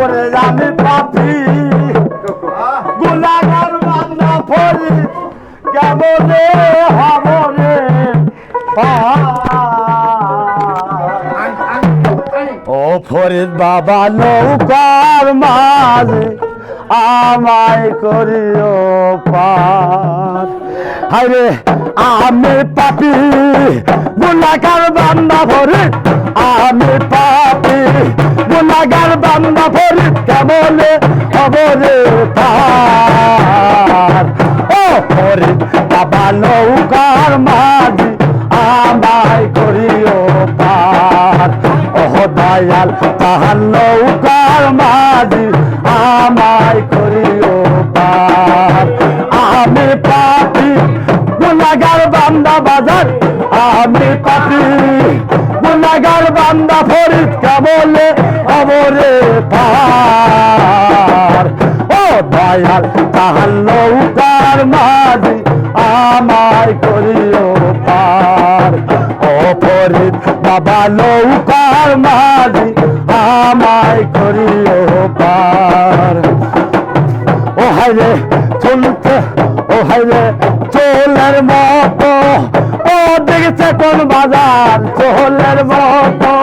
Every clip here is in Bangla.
ওরে আমি পাপি। গুলাগার বান্দা ফরি কেমনে হব রে? ও ফরিদ বাবা, নৌকার মাঝে আমায় করিও পার। হাইরে আমি পাপি, গুলাগার বান্দা ফরিদ, আমি পাপি গুনাগার বান্দা কেমনে খবরে পার ও ফরিদ বাবা নৌকার মাঝি আমায় করিও পার। ও দয়াল, তাহার নৌকার মাঝি আমায় করিও পার। আমি পাপি গুনাগার বান্দা বাজার। আমি পাপি গুনাগার বান্দা ফরিদ কেমলে অবরে পার দয়াল, তাহার নৌকার মাঝি আমায় করিও পার। ফরিদ বাবা নৌকার মাঝি আমায় করিও পার। ও হাইরে চলতে, ও হাইরে চোলের মতো ও দেখছে কোন বাজার চোলের মতো।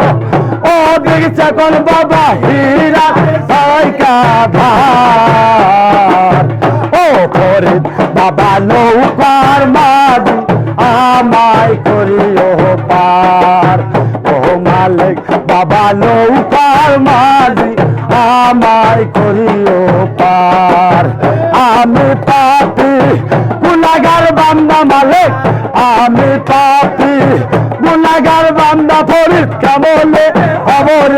ও দেখছে কোন বাবা হীরা সাইকা ধার ও ফরিদ, বাবা নৌকার মাঝি, আমায় করিও পার। ও মালিক, বাবা নৌকার মাঝি, আমায় করিও পার। আমি পাপি গুনাগার বান্দা মালিক। আমি পাপি গুনাগার বান্দা ফরিদ কেমনে খবরে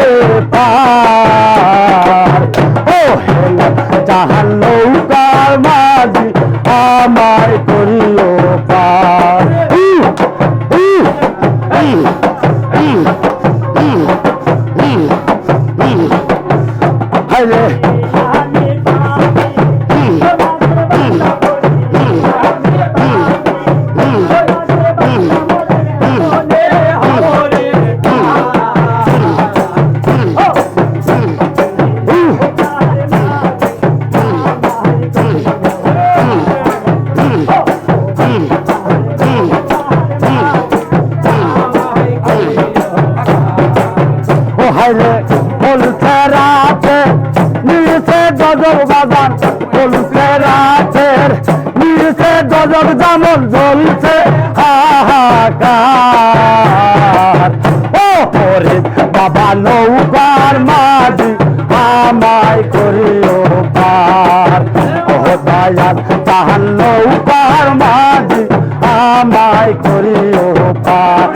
গজব জ্বলছে হাহাকার। ও বাবা নৌকার মাঝি আমায় করিও পার। ও দয়াল তাহার নৌকার মাঝি আমায় করিও পার।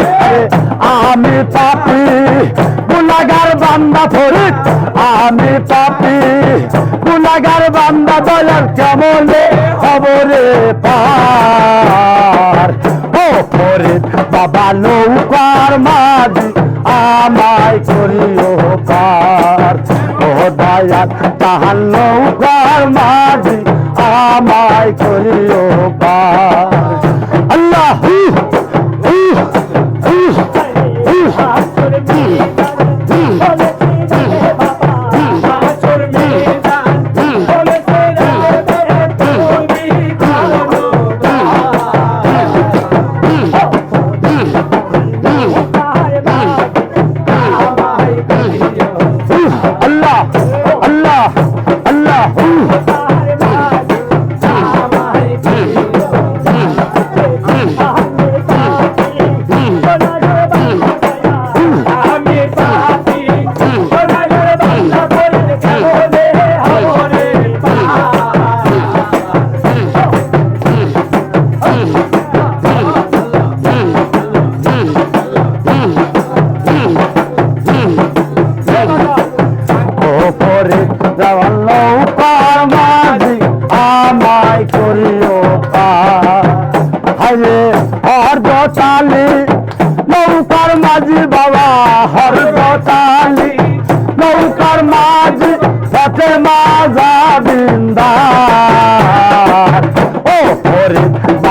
আমি পাপি গুনাগার বান্দা ফরিদ, আমি পাপি গুনাগার বান্দা দয়াল, কেমনে খবরে পার বাবা নৌকার মাঝি আমায় করিও পার ও দয়া তাহার নৌকার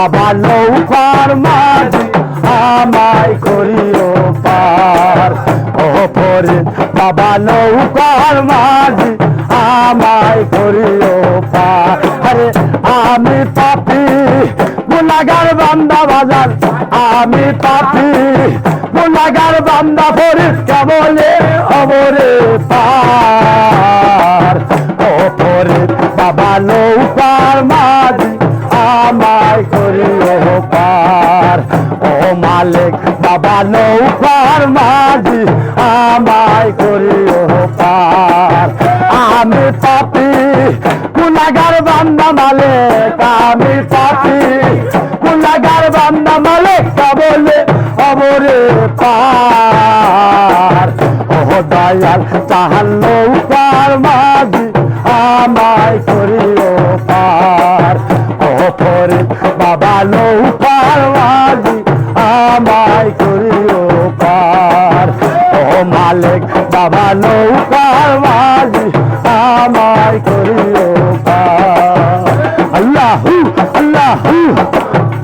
বাবা নৌকার মাঝি আমায় করিও পার। ও পরে বাবা নৌকার মাঝি আমায় করিও পার। আরে আমি পাপি গুনাগার বান্দা বাজার। আমি পাপি বান্দা ফরিদ কেবলে অমরে পার। ও ফরিদ বাবা নৌকার আমি পাপি গুনাগার বান্দা মালিক আমি পাপি। গুনাগার বান্দা মালিক বলে অমরে পার। ও দয়াল চাহাল নৌকার মাঝি আমায় করিও পার। ও পরে বাবা